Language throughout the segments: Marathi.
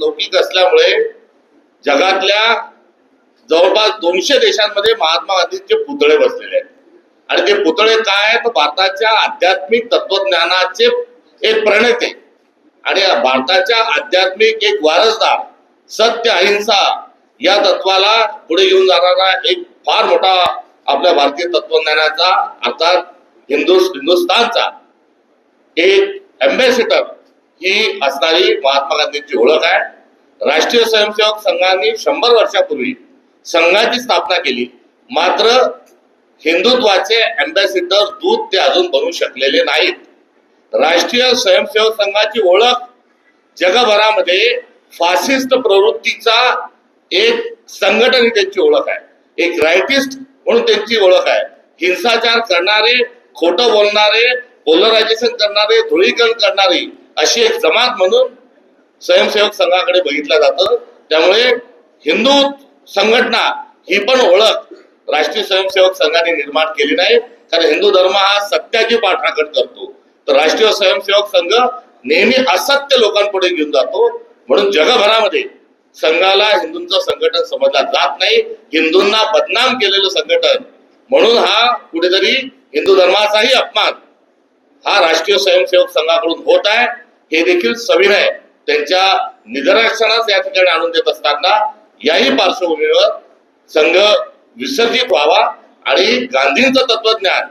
लौकिक असल्यामुळे जगातल्या जवळपास दोनशे देशांमध्ये महात्मा गांधींचे पुतळे बसलेले आहेत. आणि ते पुतळे काय आहेत? तर भारताच्या आध्यात्मिक तत्वज्ञानाचे एक प्रणेते. आणि भारताच्या आध्यात्मिक एक वारसदार सत्य अहिंसा या तत्वाला पुढे घेऊन जाणारा एक फार मोठा आपल्या भारतीय तत्वज्ञानाचा अर्थात हिंदू हिंदुस्थानचा एक अम्बॅसिडर ही असणारी महात्मा गांधींची ओळख आहे. राष्ट्रीय स्वयंसेवक संघाने शंभर वर्षापूर्वी संघाची स्थापना केली. मात्र हिंदुत्वाचे अम्बॅसिडर दूत ते अजून बनू शकलेले नाहीत. राष्ट्रीय स्वयंसेवक संघाची ओळख जगभरामध्ये फासिस्ट प्रवृत्तीचा एक संघटन ही त्यांची ओळख आहे. एक रायटिस्ट म्हणून त्यांची ओळख आहे. हिंसाचार करणारे खोटं बोलणारे पोलरायझेशन करणारे धुळीकरण करणारी अशी एक जमात म्हणून स्वयंसेवक संघाकडे बघितलं जातं. त्यामुळे हिंदू संघटना ही पण ओळख राष्ट्रीय स्वयंसेवक संघाने निर्माण केली नाही. कारण हिंदू धर्म हा सत्याची पाठराखण करतो. तर राष्ट्रीय स्वयंसेवक संघ नेहमी असत्य लोकांपुढे घेऊन जातो. म्हणून जगभरामध्ये संघाला हिंदूंचं संघटन समजला जात नाही. हिंदूंना बदनाम केलेलं संघटन म्हणून हा कुठेतरी हिंदू धर्माचाही अपमान हा राष्ट्रीय स्वयंसेवक संघाकडून होत आहे. हे देखील सविनय त्यांच्या निदर्शनास या ठिकाणी आणून देत असताना याही पार्श्वभूमीवर संघ विसर्जित व्हावा आणि गांधींचं तत्वज्ञान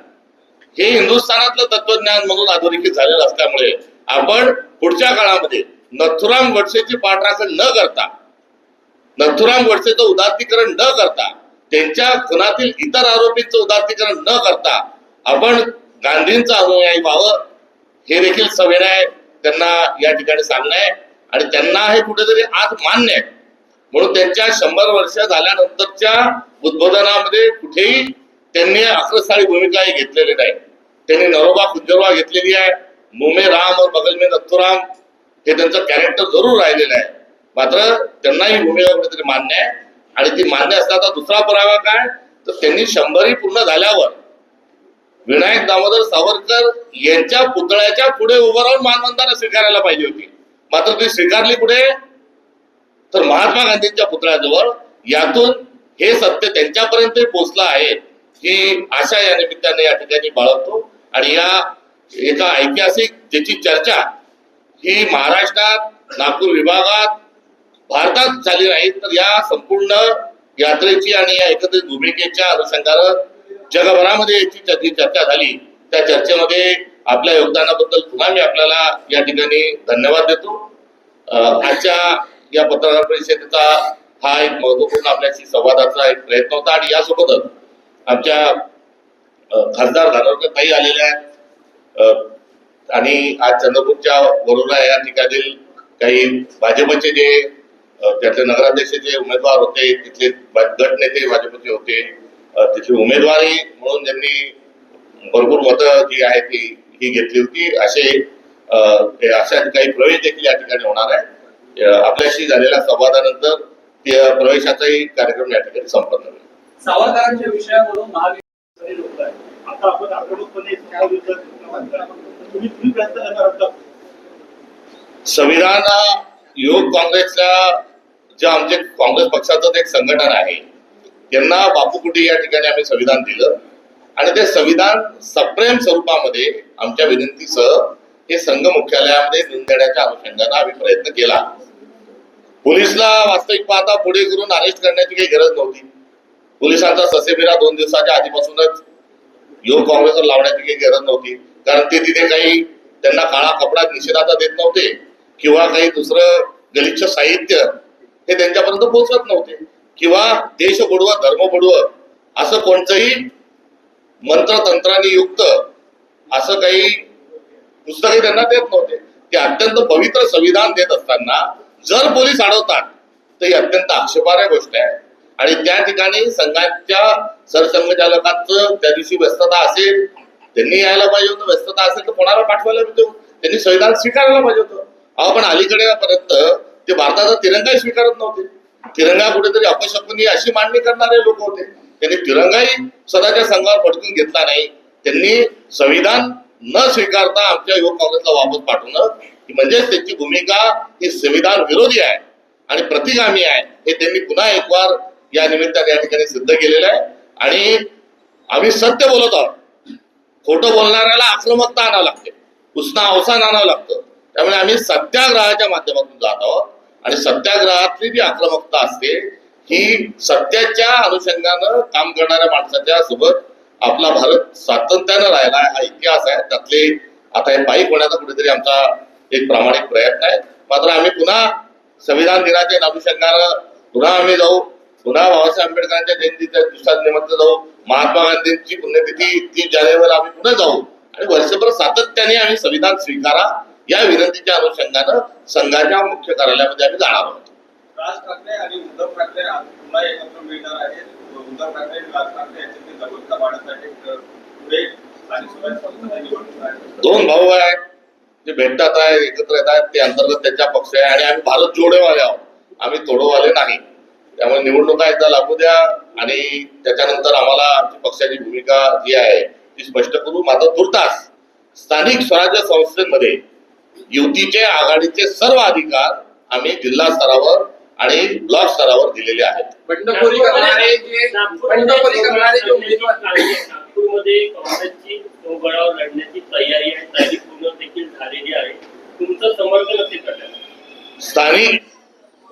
हे हिंदुस्थानातलं तत्वज्ञान म्हणून अधोरेखित झालेलं असल्यामुळे आपण पुढच्या काळामध्ये नथुराम गोडसेची पाठराखण न करता नथुराम गोडसेचं उदात्तीकरण न करता त्यांच्या खुनातील इतर आरोपींचं उदात्तीकरण न करता आपण गांधींचं अनुयायी व्हावं हे देखील सविनय त्यांना या ठिकाणी सांगणं आहे. आणि त्यांना हे कुठेतरी आज मान्य आहे. म्हणून त्यांच्या शंभर वर्ष झाल्यानंतरच्या उद्बोधनामध्ये कुठेही त्यांनी अक्रस्थाळी भूमिकाही घेतलेली नाही. त्यांनी नरोबा कुंजरवा घेतलेली आहे. मुमे राम और बगल में नथुराम हे त्यांचं कॅरेक्टर जरूर राहिलेलं आहे. मात्र त्यांना ही भूमिका कुठेतरी मान्य आहे. आणि ती मान्य असताना दुसरा पुरावा काय? तर त्यांनी शंभरी पूर्ण झाल्यावर विनायक दामोदर सावरकर यांच्या पुतळ्याच्या पुढे उभं राहून मानवंदना स्वीकारायला पाहिजे होती. मात्र ती स्वीकारली पुढे तर महात्मा गांधींच्या पुतळ्याजवळ. यातून हे सत्य त्यांच्यापर्यंत पोहोचलं आहे ही आशा या निमित्ताने या ठिकाणी बाळगतो. आणि या एका ऐतिहासिक ज्याची चर्चा ही महाराष्ट्रात नागपूर विभागात भारतात झाली नाही तर या संपूर्ण यात्रेची आणि या एकत्रित भूमिकेच्या अनुषंगानं जगभरामध्ये याची चर्ची चर्चा झाली. त्या चर्चेमध्ये आपल्या योगदानाबद्दल पुन्हा मी आपल्याला या ठिकाणी धन्यवाद देतो. आजच्या या पत्रकार परिषदेचा हा एक महत्त्वपूर्ण आपल्याशी संवादाचा एक प्रयत्न होता आणि यासोबतच आमच्या खासदार धानोरकर ताई आलेल्या आहेत. आणि आज चंद्रपूरच्या वरोरा या ठिकाणी काही भाजपचे जे त्यातले नगराध्यक्षचे उमेदवार होते तिथले भा- गट नेते भाजपचे होते. अं, तिथले उमेदवारी म्हणून ज्यांनी भरपूर मतं जी आहेत ती ही घेतली होती. असे अशा काही प्रवेश देखील या ठिकाणी होणार आहे. आपल्याशी झालेल्या संवादानंतर त्या प्रवेशाचाही कार्यक्रम या ठिकाणी संपन्न होईल. सावरकरांच्या विषयावरून महाविकास लोक आहे आता आपण आक्रमकपणे त्या विरुद्ध तुम्ही तुम्ही प्रयत्न करणार आहात? का? संविधान युवक काँग्रेसच्या जे आमचे काँग्रेस पक्षाचं एक संघटन आहे त्यांना बापू कुटे या ठिकाणी आम्ही संविधान दिलं. आणि ते संविधान सप्रेम स्वरूपामध्ये आमच्या विनंतीसह हे संघ मुख्यालयामध्ये नोंद देण्याच्या अनुषंगानं आम्ही प्रयत्न केला. पोलिसला वास्तविक पाहता पुढे करून अरेस्ट करण्याची काही गरज नव्हती. पोलिसांचा ससेमिरा दोन दिवसाच्या आधीपासूनच युवक काँग्रेसवर लावण्याची काही गरज नव्हती. कारण ते तिथे काही त्यांना काळा कपडा निषेधाचा देत नव्हते किंवा काही दुसरं गलिच्छ साहित्य हे त्यांच्यापर्यंत पोहोचत नव्हते. किंवा देश बुडव धर्म बुडवं असं कोणतंही मंत्रतंत्राने युक्त असं काही पुस्तकही त्यांना देत नव्हते. ते अत्यंत पवित्र संविधान देत असताना जर पोलीस अडवतात तर ही अत्यंत आक्षेपार्ह गोष्ट आहे. आणि त्या ठिकाणी संघाच्या सरसंघचालकांचं त्या दिवशी व्यस्तता असेल त्यांनी यायला पाहिजे होतं. व्यस्तता असेल तर कोणाला पाठवायला पाहिजे त्यांनी संविधान स्वीकारायला पाहिजे होतं. अहो पण अलीकडे पर्यंत ते भारताचा तिरंगाही स्वीकारत नव्हते. तिरंगा कुठेतरी अपशकुनी अशी मांडणी करणारे लोक होते. त्यांनी तिरंगाही स्वतःच्या संघावर पटकून घेतला नाही. त्यांनी संविधान न स्वीकारता आमच्या युवक काँग्रेसला वापस पाठवणं म्हणजेच त्यांची भूमिका ही संविधान विरोधी आहे आणि प्रतिगामी आहे. हे त्यांनी पुन्हा एक वार या निमित्ताने या ठिकाणी सिद्ध केलेलं आहे. आणि आम्ही सत्य बोलत आहोत. खोटं बोलणाऱ्याला आक्रमकता आणावं लागते. उष्णा अवसान आणावं लागतं. त्यामुळे आम्ही सत्याग्रहाच्या माध्यमातून जात आहोत. आणि सत्याग्रहातली जी आक्रमकता असते ही सत्याच्या अनुषंगानं काम करणाऱ्या माणसाच्या सोबत आपला भारत सातत्यानं राहिला हा इतिहास आहे. त्यातले आता हे पायी होण्याचा कुठेतरी आमचा एक प्रामाणिक प्रयत्न आहे. मात्र आम्ही पुन्हा संविधान दिनाच्या अनुषंगानं पुन्हा आम्ही जाऊ. पुन्हा बाबासाहेब आंबेडकरांच्या जयंतीच्या दिवसानिमित्त जाऊ. महात्मा गांधींची पुण्यतिथी तीस जानेवारीला आम्ही पुन्हा जाऊ. आणि वर्षभर सातत्याने आम्ही संविधान स्वीकारा. या विनंतीच्या अनुषंगानं संघाच्या मुख्य कार्यालयामध्ये आम्ही जाणार आहोत. राज ठाकरे आणि उद्धव ठाकरे आज पुन्हा एकत्र मिळणार आहेत. उद्धव ठाकरे आणि राज ठाकरे यांच्यातील जबाबदार वाढण्यासाठी अ, पुढे स्थानिक स्वराज्य संस्थांची निवडणूक आहे. दोन भाऊ आहेत जे भेटतात आहे एकत्र येत आहेत ते अंतर्गत त्यांच्या पक्ष आहे आणि आम्ही भारत जोडेवाले आहोत. आम्ही तोडोवाले नाही. त्यामुळे निवडणुका एकदा लागू द्या आणि त्याच्यानंतर आम्हाला आमची पक्षाची भूमिका जी आहे ती स्पष्ट करू. मात्र तुर्तास स्थानिक स्वराज्य संस्थेमध्ये युतीचे आघाडीचे सर्व अधिकार आम्ही जिल्हा स्तरावर आणि ब्लॉक स्तरावर दिलेले आहेत. बंडखोरी करणारे जे बंडखोरी करणारे जे उमेदवार नागपूरमध्ये काँग्रेसची गडावर लढण्याची तयारी आणि तयारी पूर्ण देखील झालेली आहे. तुमचं समर्थन असे करण्यात स्थानिक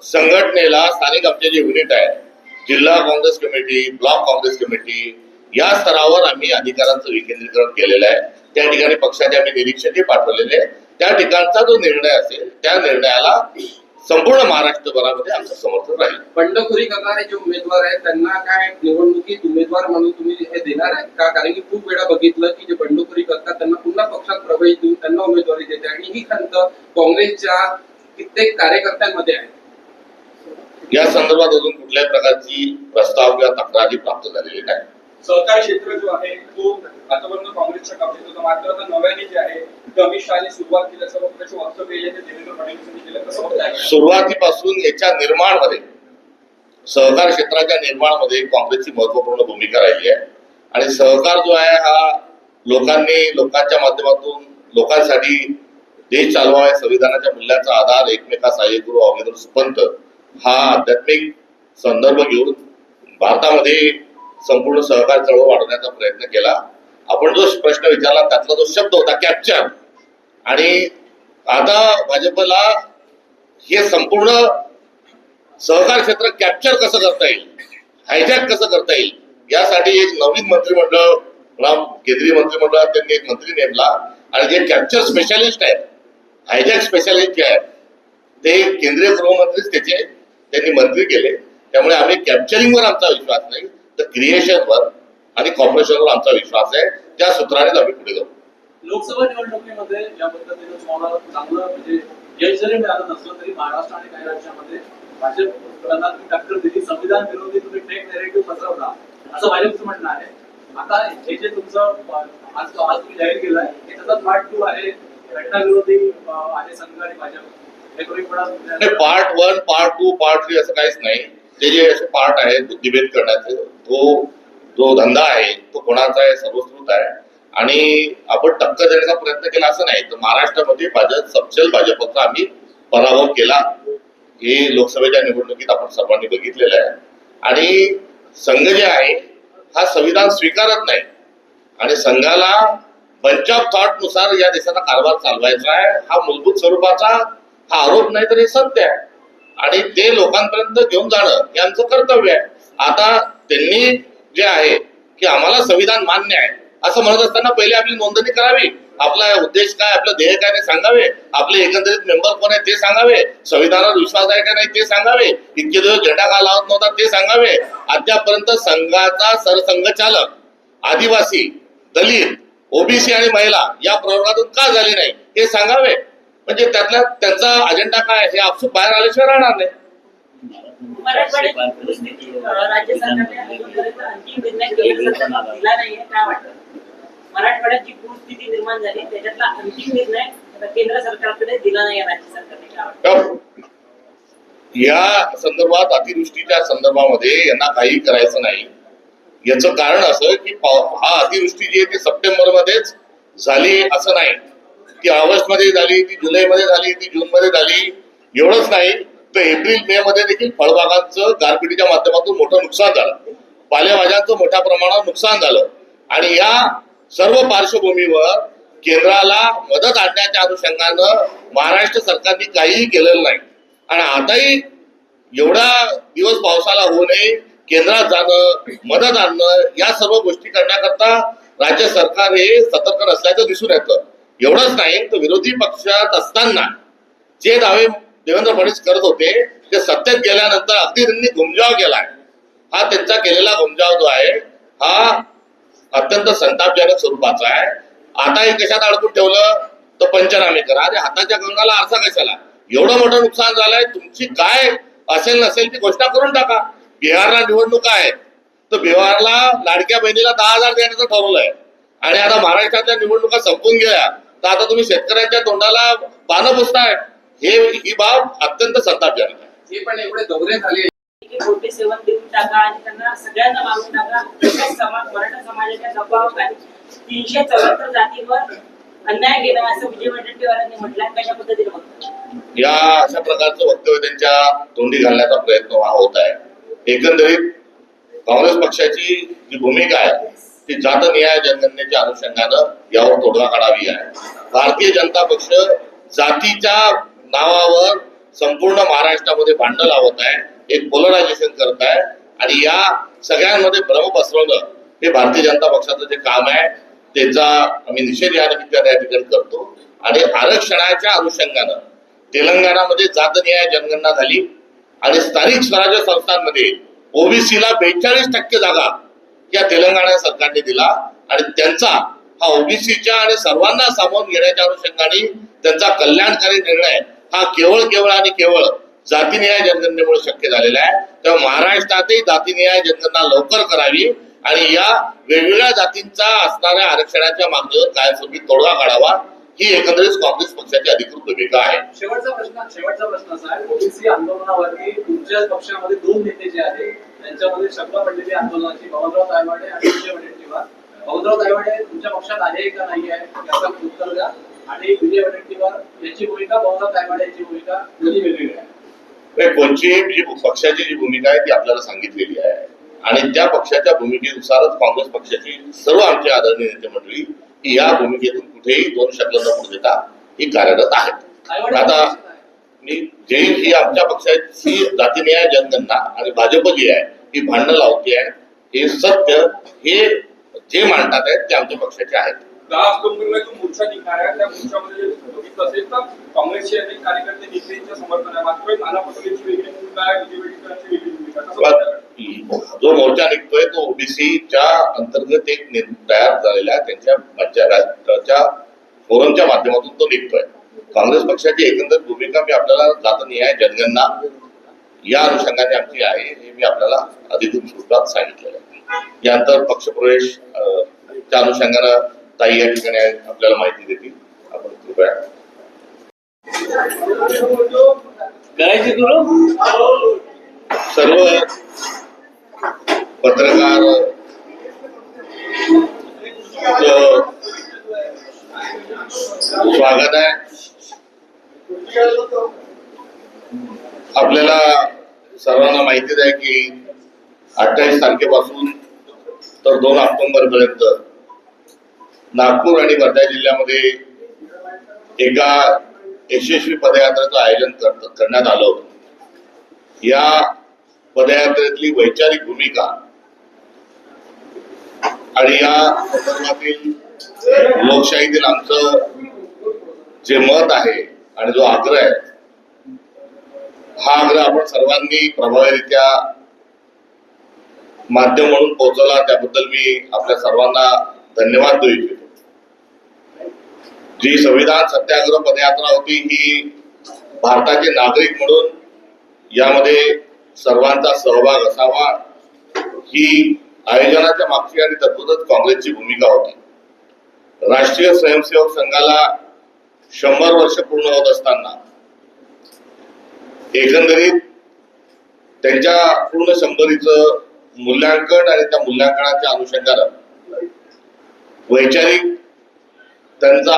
संघटनेला स्थानिक आमचे जे युनिट आहे जिल्हा Congress committee block Congress committee या स्तरावर आम्ही अधिकारांचं विकेंद्रीकरण केलेलं आहे. त्या ठिकाणी पक्षाचे आम्ही निरीक्षकही पाठवलेले आहे त्या ठिकाणचा जो निर्णय असेल त्या निर्णयाला संपूर्ण महाराष्ट्रभरामध्ये आमचं समर्थन राहील. बंडखोरी करणारे जे उमेदवार आहेत त्यांना काय निवडणुकीत उमेदवार म्हणून तुम्ही हे देणार आहे का? कारण की खूप वेळा बघितलं की जे बंडखोरी करतात त्यांना पुन्हा पक्षात प्रवेश देऊन त्यांना उमेदवारी देते आणि ही खंत काँग्रेसच्या कित्येक कार्यकर्त्यांमध्ये आहे. या संदर्भात अजून कुठल्याही प्रकारची प्रस्ताव किंवा तक्रारी प्राप्त झालेली नाही. सहकार क्षेत्र जो आहे तो आतापर्यंत काँग्रेसच्या कब्जात होता. मात्र आता नव्याने जे आहे अमित शहाने सुरुवात केली. वक्तव्य ते देवेंद्र केलं कसं सुरुवातीपासून याच्या निर्माणमध्ये सहकार क्षेत्राच्या निर्माणामध्ये काँग्रेसची महत्त्वपूर्ण भूमिका राहिली आहे. आणि सहकार जो आहे हा लोकांनी लोकांच्या माध्यमातून लोकांसाठी देश चालवाय संविधानाच्या मूल्यांचा आधार एकमेका सहाय्य गुरु अमेंद्र सुपंत हा आध्यात्मिक संदर्भ घेऊन भारतामध्ये संपूर्ण सहकार चळवळ वाढवण्याचा प्रयत्न केला. आपण जो प्रश्न विचारला त्यातला जो शब्द होता कॅप्चर आणि आता भाजपला हे संपूर्ण सहकार क्षेत्र कॅप्चर कसं करता येईल? हायजॅक कसं करता येईल? यासाठी एक नवीन मंत्रिमंडळ राम केंद्रीय मंत्रिमंडळात त्यांनी एक मंत्री नेमला. आणि जे कॅप्चर स्पेशालिस्ट आहेत हायजॅक स्पेशालिस्ट जे आहेत ते केंद्रीय गृहमंत्रीच त्याचे त्यांनी मंत्री केले. त्यामुळे आम्ही कॅप्चरिंगवर आमचा विश्वास नाही. तर क्रिएशनवर आणि कॉर्पोरेशनवर आमचा विश्वास आहे. त्या सूत्रानेच आम्ही पुढे जाऊ. लोकसभा निवडणुकीमध्ये ज्या पद्धतीनं तुम्हाला चांगलं म्हणजे यश जरी मिळालं नसलं तरी महाराष्ट्र आणि काही राज्यामध्ये भाजपला तुम्ही टक्कर दिली संविधान विरोधी तुम्ही फेक नेरेटिव्ह पसरवला. असं भाजपचं म्हणणं आहे. आता हे जे तुमचं आज आज तुम्ही जाहीर केलंय हे त्याचा पार्ट टू आहे. घटना विरोधी अं, आहे संघ आणि भाजप. हे नाही part one part two part three असं काहीच नाही. ते जे असे पार्ट आहेत बुद्धिभेद करण्याचे तो जो धंदा आहे तो कोणाचा आहे सर्वस्कृत आहे. आणि आपण टक्कर देण्याचा प्रयत्न केला असं नाही. तर महाराष्ट्रामध्ये भाजप सपशेल भाजपचा आम्ही पराभव केला. हे लोकसभेच्या निवडणुकीत आपण सर्वांनी बघितलेलं आहे. आणि संघ जे आहे हा संविधान स्वीकारत नाही. आणि संघाला बंच ऑफ थॉटनुसार या देशाचा कारभार चालवायचा आहे. हा मूलभूत स्वरूपाचा हा आरोप नाही तर हे सत्य आहे. आणि ते लोकांपर्यंत घेऊन जाणं हे आमचं कर्तव्य आहे. आता त्यांनी जे आहे की आम्हाला संविधान मान्य आहे. असं म्हणत असताना पहिले आपली नोंदणी करावी. आपला उद्देश काय आपलं ध्येय काय सांगावे. आपले एकंदरीत मेंबर कोण आहे ते सांगावे. संविधानावर विश्वास आहे का नाही ते सांगावे. इतके दिवस झेंडा का लावत नव्हता ते सांगावे. अद्यापर्यंत संघाचा सरसंघचालक आदिवासी दलित ओबीसी आणि महिला या प्रवर्गातून का झाले नाही हे सांगावे. म्हणजे त्यातला त्यांचा अजेंडा काय हे आपसूक बाहेर आल्याशिवाय राहणार नाही. मराठवाड्याची परिस्थिती निर्माण झाली त्याच्यातला अंतिम निर्णय आता केंद्र सरकारकडे दिला नाही राज्य सरकारने. काय वाटतं? तर या संदर्भात अतिवृष्टीच्या संदर्भामध्ये यांना काही करायचं नाही. याचं कारण असं की पाव- हा अतिवृष्टी जी आहे ती सप्टेंबर मध्येच झाली असं नाही. ती ऑगस्टमध्ये झाली ती जुलै मध्ये झाली ती जून मध्ये झाली एवढंच नाही. तर एप्रिल मे मध्ये देखील फळबागांचं गारपिटीच्या माध्यमातून मोठं नुकसान झालं. पालेभाज्यांचं मोठ्या प्रमाणावर नुकसान झालं. आणि या सर्व पार्श्वभूमीवर केंद्राला मदत आणण्याच्या अनुषंगानं महाराष्ट्र सरकारने काहीही केलेलं नाही. आणि आताही एवढा दिवस पावसाला होऊ नये केंद्रात जाणं मदत आणणं या सर्व गोष्टी करण्याकरता राज्य सरकार हे सतर्क नसल्याचं दिसून येतं. एवढंच नाही तर विरोधी पक्षात असताना जे दावे देवेंद्र फडणवीस करत होते ते सत्तेत गेल्यानंतर अगदी त्यांनी घुमजाव केलाय. हा त्यांचा केलेला घुमजाव जो आहे हा अत्यंत संतापजनक स्वरूपाचा आहे. आता हे कशात अडकून ठेवलं? तर पंचनामे करा. अरे हाताच्या गंगाला आरसा कशाला? एवढं मोठं नुकसान झालंय तुमची काय असेल नसेल ती घोषणा करून टाका. बिहारला निवडणुका आहे. तर बिहारला लाडक्या बहिणीला दहा हजार देण्याचं ठरवलंय. आणि आता महाराष्ट्रातल्या निवडणुका संपून गेल्या. तर आता तुम्ही शेतकऱ्यांच्या तोंडाला पानं पुसताय. हे ही बाब अत्यंत संतापजनक आहे. हे पण एवढे दौरे झाले. की मोठे सेवन देऊन टाका आणि त्यांना सगळ्यांना मारून टाका. तसेच समाज मराठा समाजाच्या दबावाखाली तीनशे चौऱ्याहत्तर जातीवर अन्याय केला असं विजय वडेट्टीवारांनी म्हटलं कशा पद्धतीने बघतो या अशा प्रकारचं वक्तव्य त्यांच्या तोंडी घालण्याचा प्रयत्न हा होत आहे. एकंदरीत काँग्रेस पक्षाची जी भूमिका आहे ती जातनिहाय जनगणनेच्या अनुषंगानं यावर तोडगा काढावी आहे. भारतीय जनता पक्ष जातीच्या नावावर संपूर्ण महाराष्ट्रामध्ये भांडण लावत आहे एक पोलरायझेशन करत आहे आणि या सगळ्यांमध्ये भ्रम पसरवणं हे भारतीय जनता पक्षाचं जे काम आहे त्याचा आम्ही निषेध या ठिकाणी करतो. आणि आरक्षणाच्या अनुषंगानं तेलंगणामध्ये जातनिहाय जनगणना झाली आणि स्थानिक स्वराज्य संस्थांमध्ये ओबीसीला बेचाळीस टक्के जागा या तेलंगणा सरकारने दिला आणि त्यांचा हा ओबीसीच्या आणि सर्वांना सामावून घेण्याच्या अनुषंगाने त्यांचा कल्याणकारी निर्णय हा केवळ केवळ आणि केवळ जातीनिहाय जनगणनेमुळे शक्य झालेला आहे. तेव्हा महाराष्ट्रातही जातीनिहाय जनगणना लवकर करावी आणि या वेगवेगळ्या जातींचा असणाऱ्या आरक्षणाच्या मागणीवर कायमस्वरूपी तोडगा काढावा ही एकंदरीत काँग्रेस पक्षाची अधिकृत भूमिका आहे. शेवटचा प्रश्न शेवटचा प्रश्न असा आहे ओबीसी आंदोलनावरती तुमच्या पक्षामध्ये दोन नेते जे आहेत त्यांच्यामध्ये शब्द पडलेली आंदोलनाची भवनराव तायवाडे आणि विजय वडेट्टीवार. भवनराव तायवाडे तुमच्या पक्षात आहे का नाही आहे याचा उत्तर द्या. आणि विजय वडेट्टीवार याची भूमिका भवनराव तायवाडे यांची भूमिका दोन्ही वेगवेगळी आहे. जी पक्षाची जी भूमिका आहे ती आपल्याला सांगितलेली आहे. आणि त्या पक्षाच्या भूमिकेनुसारच काँग्रेस पक्षाची सर्व आमची आदरणीय नेते मंडळी ही या भूमिकेतून कुठेही दोन शब्द न पडू देता ही कार्यरत आहेत. आता आहे. मी जे ही आमच्या पक्षाची जातीनिहाय जनगणना आणि भाजप जी आहे ही भांडणं लावते आहे हे सत्य हे जे मांडतात आहेत ते आमच्या पक्षाचे आहेत. ऑक्टोबरला जो मोर्चा निघणार आहे. त्या मोर्चामध्ये बघितलं असेल तर काँग्रेसचे अनेक कार्यकर्ते समर्थन आहे मात्र नाना पटोलेची वेगळी भूमिका आहे. विजय वेडेकरांची वेगळी भूमिका आहे. जो मोर्चा निघतोय तो ओबीसीच्या अंतर्गत एक तयार झालेला आहे. त्यांच्या राष्ट्राच्या फोरमच्या माध्यमातून तो निघतोय. काँग्रेस पक्षाची एकंदर भूमिका मी आपल्याला जातनिहाय जनगणना या अनुषंगाने आमची आहे. हे मी आपल्याला अधिकृत स्वरूपात सांगितलेलं आहे. यानंतर पक्षप्रवेश च्या अनुषंगानं ताई या ठिकाणी आपल्याला माहिती देतील. आपण कृपया करायची करू सर्व पत्रकार स्वागत आहे. आपल्याला सर्वांना माहितीच आहे की अठ्ठावीस तारखेपासून तर दोन ऑक्टोबर पर्यंत नागपूर आणि वर्धा जिल्ह्यामध्ये एका यशस्वी पदयात्रेचं आयोजन करण्यात आलं होतं. या पदयात्रेतली वैचारिक भूमिका आणि या संदर्भातील लोकशाहीतील आमचं जे मत आहे आणि जो आग्रह आहे हा आग्रह आपण सर्वांनी प्रभावीरित्या माध्यम म्हणून पोहोचवला. त्याबद्दल मी आपल्या सर्वांना धन्यवाद देऊ इच्छितो. जी संविधान सत्याग्रह पदयात्रा होती ही भारताचे नागरिक म्हणून यामध्ये सर्वांचा सहभाग असावा. ही आयोजनाच्या मागची आणि तद्भुतच काँग्रेसची भूमिका होती. राष्ट्रीय स्वयंसेवक संघाला शंभर वर्ष पूर्ण होत असताना एकंदरीत त्यांच्या पूर्ण शंभरीचं मूल्यांकन आणि त्या मूल्यांकनाच्या अनुषंगानं वैचारिक त्यांचा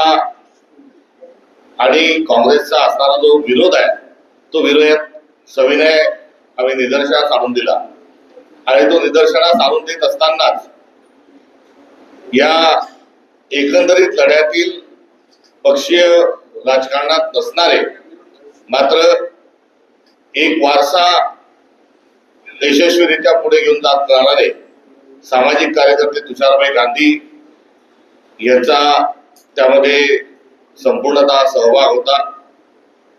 आणि काँग्रेसचा असणारा जो विरोध आहे तो विरोध सविनय आम्ही निदर्शनास आणून दिला. आणि तो निदर्शनास आणून देत असतानाच या एकंदरीत लढ्यातील पक्षीय राजकारणात नसणारे मात्र एक वारसा यशस्वीरित्या पुढे घेऊन जात राहणारे सामाजिक कार्यकर्ते तुषारबाई गांधी यांचा त्यामध्ये संपूर्णतः सहभाग होता.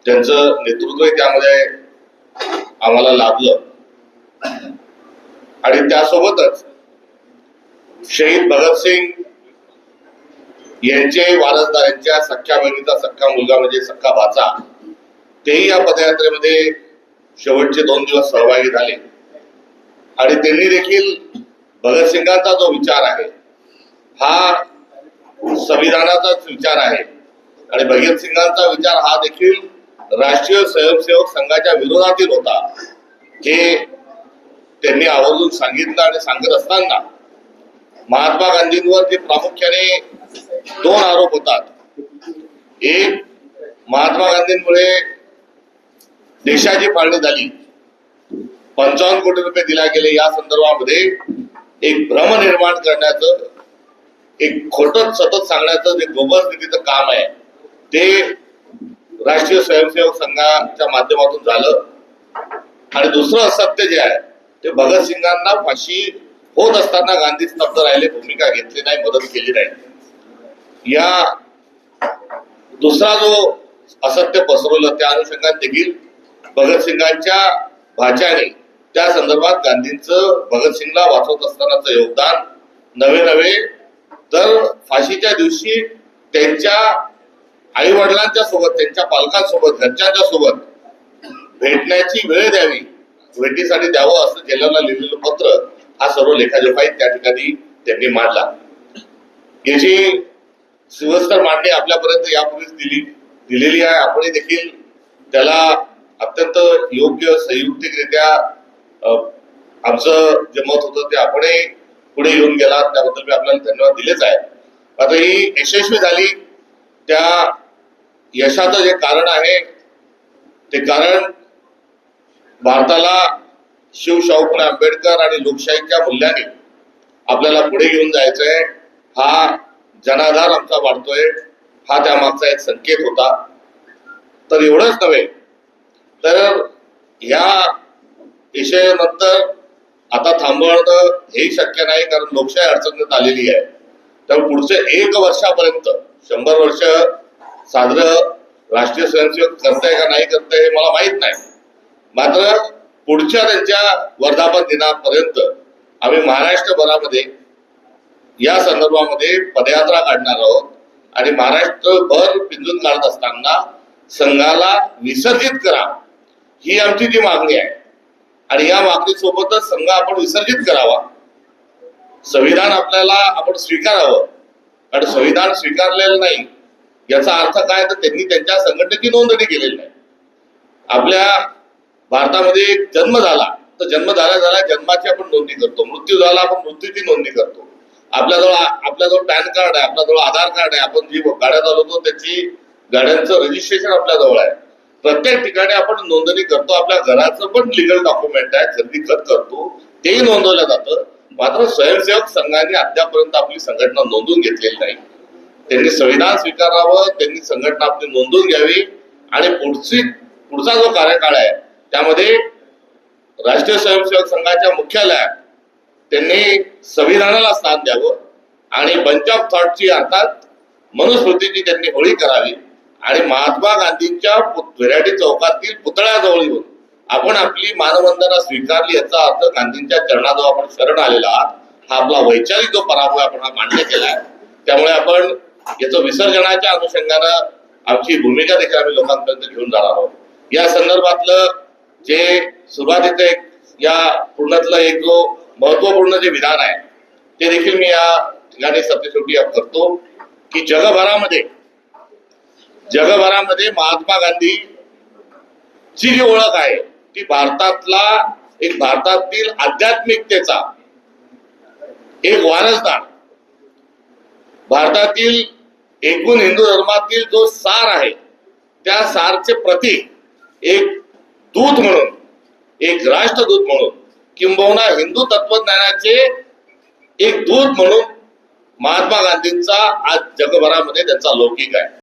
त्यांचं नेतृत्वही त्यामध्ये आम्हाला लाभलं. आणि त्यासोबतच शहीद भगतसिंग यांचे वारसदार यांच्या सख्या बहिणीचा सख्खा मुलगा म्हणजे सख्खा भाचा तेही या पदयात्रेमध्ये शेवटचे दोन दिवस सहभागी झाले. आणि त्यांनी देखील भगतसिंगांचा जो विचार आहे हा संविधानाचाच विचार आहे. आणि भगतसिंगांचा विचार हा देखील राष्ट्रीय स्वयंसेवक संघाच्या विरोधातील होता. हे त्यांनी आवर्जून सांगितलं आणि सांगत असताना महात्मा गांधींवर ते प्रामुख्याने दोन आरोप होतात. एक महात्मा गांधींमुळे देशाची फाळणी झाली. पंचावन्न कोटी रुपये दिल्या गेले या संदर्भामध्ये एक भ्रम निर्माण करण्याचं एक खोटं सतत सांगण्याचं जे गोबर निधीचं काम आहे ते राष्ट्रीय स्वयंसेवक संघाच्या माध्यमातून झालं. आणि दुसरं असत्य जे आहे ते भगतसिंगांना फाशी होत असताना गांधी स्तब्ध राहिले भूमिका घेतली नाही मदत केली नाही. या दुसरा जो असत्य पसरवलं त्या अनुषंगाने देखील भगतसिंगांच्या भाच्याने त्या संदर्भात गांधींचं भगतसिंगला वाचवत असतानाचं योगदान नवे नवे तर फाशीच्या दिवशी त्यांच्या आई वडिलांच्या सोबत त्यांच्या पालकांसोबत घरच्यांच्या सोबत भेटण्याची वेळ द्यावी. भेटीसाठी द्यावं असं जेलाला लिहिलेलं पत्र हा सर्व लेखाजोखाही त्या ठिकाणी त्यांनी मांडला. याची सुवस्तर मांडणी आपल्यापर्यंत यापूर्वीच दिली दिलेली आहे. आपणही देखील त्याला अत्यंत योग्य संयुक्तिकरित्या आमचं जे मत होतं ते आपणही पुढे येऊन गेला त्याबद्दल मी आपल्याला धन्यवाद दिलेच आहे. आता ही यशस्वी झाली त्या यशाचं जे कारण आहे ते कारण भारताला शिव आंबेडकर आणि लोकशाहीच्या मूल्याने आपल्याला पुढे घेऊन जायचंय हा जनाधार आमचा वाढतोय हा त्यामागचा एक संकेत होता. तर एवढंच नव्हे तर ह्या विषयानंतर आता थांबवणं हेही शक्य नाही कारण लोकशाही अडचणीत आलेली आहे. तर पुढचे एक वर्षापर्यंत शंभर वर्ष साजरं राष्ट्रीय स्वयंसेवक करताय का नाही करताय हे मला माहीत नाही. मात्र पुढच्या त्यांच्या वर्धापन दिनापर्यंत आम्ही महाराष्ट्रभरामध्ये या संदर्भामध्ये पदयात्रा काढणार आहोत आणि महाराष्ट्रभर पिंजून काढत असताना संघाला विसर्जित करा ही आमची जी मागणी आहे. आणि या मागणीसोबतच संघ आपण विसर्जित करावा. संविधान आपल्याला आपण स्वीकारावं. कारण संविधान स्वीकारलेलं नाही याचा अर्थ काय? तर त्यांनी त्यांच्या संघटनेची नोंदणी केलेली नाही. आपल्या भारतामध्ये जन्म झाला. तर जन्म झाला झाल्या जन्माची आपण नोंदणी करतो. मृत्यू झाला आपण मृत्यूची नोंदणी करतो. आपल्याजवळ आपल्याजवळ पॅन कार्ड आहे आपल्याजवळ आधार कार्ड आहे. आपण जी गाड्या चालवतो त्याची गाड्यांचं रजिस्ट्रेशन आपल्याजवळ आहे. प्रत्येक ठिकाणी आपण नोंदणी करतो आपल्या घराचं पण लिगल डॉक्युमेंट आहे खरेदी खत करतो तेही नोंदवलं जातं. मात्र स्वयंसेवक संघाने अद्यापर्यंत आपली संघटना नोंदवून घेतलेली नाही. त्यांनी संविधान स्वीकारावं त्यांनी संघटना आपली नोंदवून घ्यावी. आणि पुढची पुढचा जो कार्यकाळ आहे त्यामध्ये राष्ट्रीय स्वयंसेवक संघाच्या मुख्यालयात त्यांनी संविधानाला स्थान द्यावं. आणि बंच ऑफ थॉटची अर्थात मनुस्मृतीची त्यांनी होळी करावी. आणि महात्मा गांधींच्या विराटी चौकातील पुतळ्याजवळ येऊन आपण आपली मानवंदना स्वीकारली याचा अर्थ गांधींच्या चरणाजवळ आपण शरण आलेला आहात. हा आपला वैचारिक जो पराभव आपण हा मान्य केला आहे त्यामुळे आपण याचं विसर्जनाच्या अनुषंगानं आमची भूमिका देखील आम्ही लोकांपर्यंत घेऊन जाणार आहोत. या संदर्भातलं जे सुरुवातीचं एक या पूर्णातलं एक जो महत्त्वपूर्ण जे विधान आहे ते देखील मी या ठिकाणी सत्यशेवटी करतो की जगभरामध्ये जगभरामध्ये महात्मा गांधी ची जी ओळख आहे ती भारतातला एक भारतातील आध्यात्मिकतेचा एक वारसदार. भारतातील एकूण हिंदू धर्मातील जो सार आहे त्या सारचे प्रतीक एक दूत म्हणून एक राष्ट्रदूत म्हणून किंबहुना हिंदू तत्वज्ञानाचे एक दूत म्हणून महात्मा गांधींचा आज जगभरामध्ये त्यांचा लौकिक आहे.